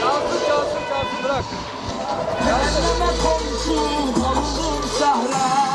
Çalsın çalsın çalsın bırak. Cehenneme komşu oldum sahra.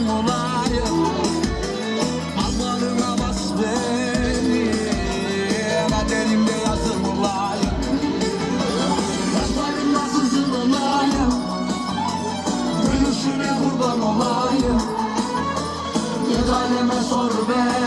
aşkım olayım Parmağına bas beni. Kaderimde yazım olayım Gözlerimde sızın olayım Gülüşüne kurban olayım. Gel aleme sor beni.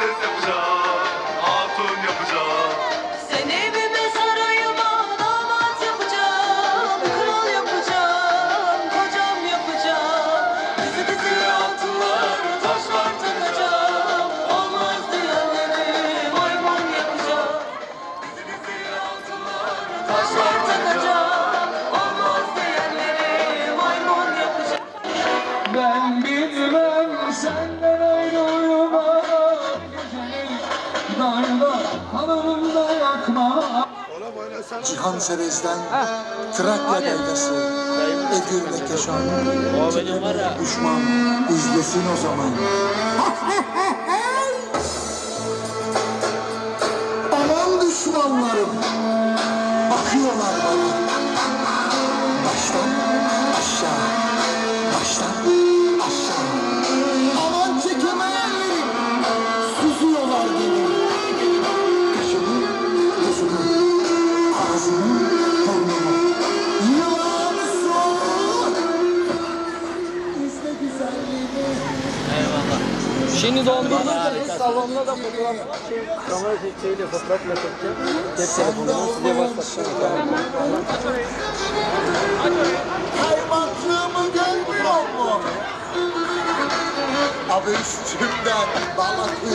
that was all. Cihan Serez'den Trakya Gaydası. Edirne Keşan Düşman izlesin o zaman Şimdi dondurduysanız salonda da fotoğraf şey, kamera şeyiyle fotoğrafla çekeceğim. Cep telefonunu size WhatsApp'tan Kaymaklığımı görmüyor mu? Abi üstümden balık